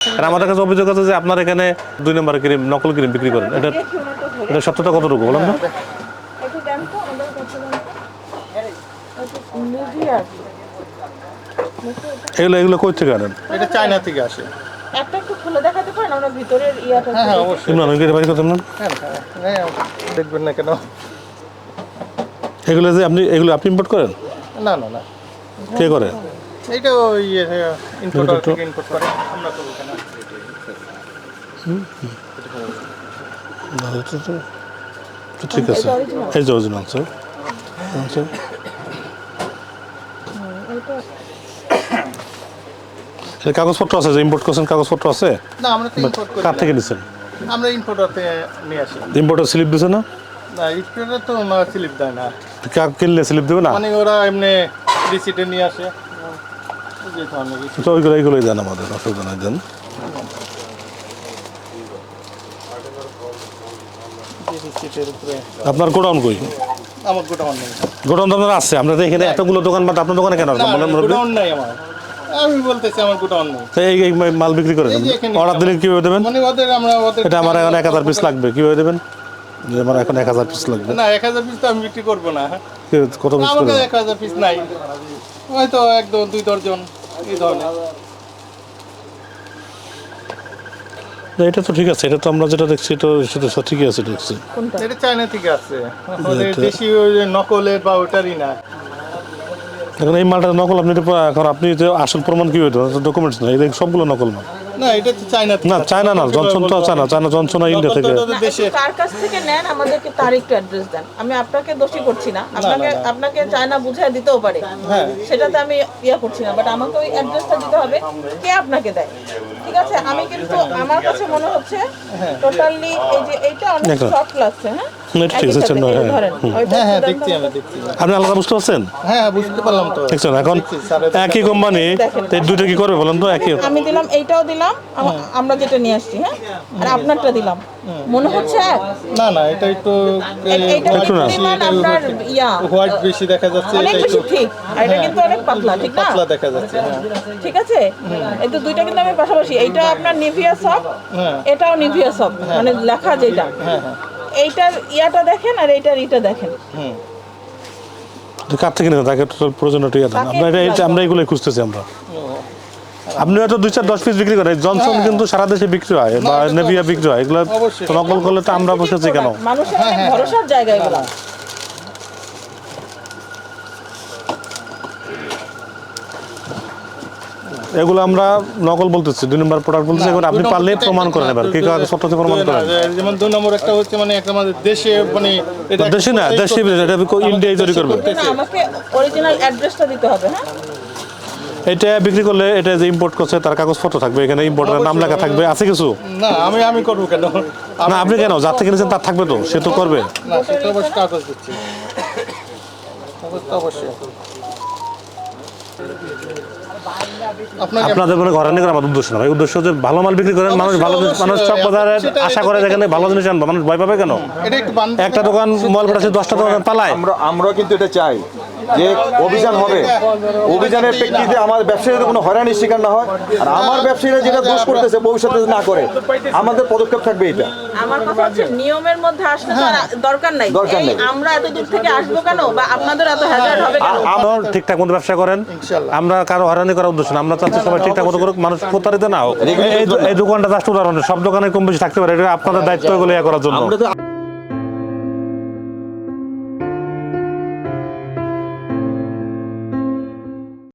আর আমাদের কাছে অভিযোগ আছে যে আপনার এখানে দুই নম্বর ক্রিম নকল ক্রিম বিক্রি করেন। এটা। এটা সত্যতা কতটুকু বলেন তো। এগুলো এগুলো কই থেকে আনেন? এটা চায়না থেকে আসে। একটা একটু খুলে দেখাতে পারেন আমরা ভিতরের ইয়াটা হ্যাঁ হ্যাঁ অবশ্যই। না হ্যাঁ দেখবেন না কেন? এগুলো যে আপনি এগুলো আপনি ইম্পোর্ট করেন? না না না। কে করে? এইটা ওই থেকে করে। আমরা তো- তো- তো ঠিক আছে। এই যে অরিজিনাল স্যার স্যার এর কাগজপত্র আছে যে ইম্পোর্ট করছেন কাগজপত্র আছে? না আমরা তো ইনপোর্ট করি কার থেকে নিচ্ছেন আমরা ইনপোর্টার থেকে নিয়ে আসি। ইম্পোর্টের স্লিপ দিছে না? না ইনপোর্টার তো স্লিপ দেয় না। কাক কিনলে স্লিপ দেবে না? মানে ওরা এমনি রিসিটে নিয়ে আসে। ওইগুলো এইগুলোই দেন আমাদের অসুবিধা নাই দেন আপনার গোডাউন কই? আমার গোডাউন নেই। গোডাউন তো আপনার আছে আপনাদের এখানে এতগুলো দোকান আপনার দোকানে কেন না আসবেন বলেন মুরব্বী? গোডাউন নাই আমার। আমি বলতেছি আমার গোডাউন নেই। তো এই এই মাল বিক্রি করে এই যে অর্ডার দিলে কীভাবে দেবেন? মানে ওদের আমরা এটা আমার এখন এক হাজার পিস লাগবে কীভাবে দেবেন? আমার এখন এক হাজার পিস লাগবে। না এক হাজার পিস তো আমি বিক্রি করব না কত পিস আমার কাছে এক হাজার পিস নাই। হয়তো এক দো- দুই দশজন এই ধরনের। না, এটা তো ঠিক আছে এটা তো আমরা যেটা দেখছি তো সেটা সব ঠিকই আছে দেখছি। কোনটা? এটা চায়না থেকে ওদের দেশি ওই যে নকলের বা ওটারই না। এখন এই মালটা নকল আপনি এখন আপনি যে আসল প্রমাণ কি হইতো? ডকুমেন্টস না এটা সবগুলো নকল মাল। না এটা তো চায়না না চায়না না জনসন তো চায়না চায়না জনসন ইন্ডিয়া থেকে। ওদের না, দেশে একটু কার কাছ থেকে নেন আমাদেরকে তার একটু অ্যাড্রেস দেন। আমি আপনাকে দোষী করছি না। আপনাকে। আপনাকে চায়না বুঝায় দিতেও পারে। হ্যাঁ। সেটাতে আমি ইয়া করছি না। বাট আমাকে ওই অ্যাড্রেসটা দিতে হবে। কে আপনাকে দেয়? ঠিক আছে? আমি কিন্তু আমার কাছে মনে হচ্ছে টোটালি এই যে এইটা অনেক শর্ট লাগছে হ্যাঁ? হ্যাঁ, হ্যাঁ হ্যাঁ আপনি আলাদা বুঝতে পারছেন? হ্যাঁ বুঝতে পারলাম তো। দেখছেন এখন দেখছি, স্যারের একই কোম্পানি দুইটা কি করবে বলেন তো একই? আমি দিলাম এইটাও দিলাম আমরা যেটা নিয়ে আসছি হ্যাঁ? আর আপনারটা দিলাম। মনে হচ্ছে? না না এটা একটু একটু না। আপনার ইয়া। হোয়াইট বেশি দেখা যাচ্ছে অনেক এটা বেশি ঠিক আর এটা কিন্তু অনেক পাতলা ঠিক না? পাতলা দেখা যাচ্ছে হ্যাঁ। ঠিক আছে? এই তো দুইটা কিন্তু আমি পাশাপাশি এইটা আপনার নিভিয়া সব হ্যাঁ। এটাও নিভিয়া সব মানে লেখা যেটা। হ্যাঁ হ্যাঁ। এইটার ইয়াটা দেখেন আর এইটার ইটা দেখেন। হুম। কার থেকে নিতে তাকে টোটাল প্রয়োজন ইয়া দেন। আমরা এটা এটা- আমরা এগুলোই খুঁজতেছি আমরা। আপনি হয়তো দুই চার দশ পিস বিক্রি করেন। জনসন কিন্তু সারা দেশে বিক্রি হয় বা নেভিয়া বিক্রি হয়। এগুলো নকল করলে তো আমরা বসেছি কেন? মানুষের ভরসার জায়গা এগুলো। এগুলো আমরা নকল বলতেছি দুই নম্বর প্রোডাক্ট বলতেছি এখন আপনি পারলে প্রমাণ এটা- করেন এবার কি কাগজ সত্যতা প্রমাণ করেন যেমন দুই নম্বর একটা হচ্ছে মানে একটা আমাদের দেশে মানে এটা দেশে না দেশে এটা ইন্ডিয়ায় তৈরি করবে। আমাকে অরিজিনাল অ্যাড্রেসটা দিতে হবে হ্যাঁ? এটা বিক্রি করলে এটা যে ইম্পোর্ট করছে তার কাগজপত্র থাকবে এখানে ইম্পোর্টারের নাম লেখা থাকবে আছে কিছু? না আমি আমি করব কেন? না আপনি কেন? যার থেকে নিয়েছেন তার থাকবে তো সে তো করবে। না সেটা অবশ্যই কাগজ দিচ্ছি। কাগজ তো অবশ্যই। আপনাদের কোনো ঘরে নিয়ে আমাদের উদ্দেশ্য না ভাই? উদ্দেশ্য যে ভালো মাল বিক্রি করেন মানুষ ভালো মানুষ চক বাজারে আশা করে যেখানে ভালো জিনিস আনব। মানুষ ভয় পাবে কেন? একটা দোকান মল পাঠাচ্ছে দশটা দোকান পালায়। আমরা আমরা কিন্তু এটা চাই। যে অভিযান হবে অভিযানের প্রেক্ষিতে আমার ব্যবসায়ীদের কোনো হয়রানির শিকার না হয় আর আমার ব্যবসায়ীরা যেটা দোষ করতেছে ভবিষ্যতে না করে আমাদের পদক্ষেপ থাকবে এটা। আমার কথা হচ্ছে নিয়মের মধ্যে আসলে দরকার নাই। দরকার নেই। আমরা এত দূর থেকে আসব কেন? বা আপনাদের এত হ্যাজার্ড হবে কেন? আমরা ঠিকঠাক মতো ব্যবসা করেন। আমরা কারও হয়রানি করার উদ্দেশ্য না। আমরা চাচ্ছি সবাই ঠিকঠাক মতো করুক মানুষ প্রতারিত না হোক। এই দোকানটা জাস্ট উদাহরণ সব দোকানে কম বেশি থাকতে পারে। এটা আপনাদের দায়িত্ব এগুলো ইয়ে করার জন্য। আমরা তো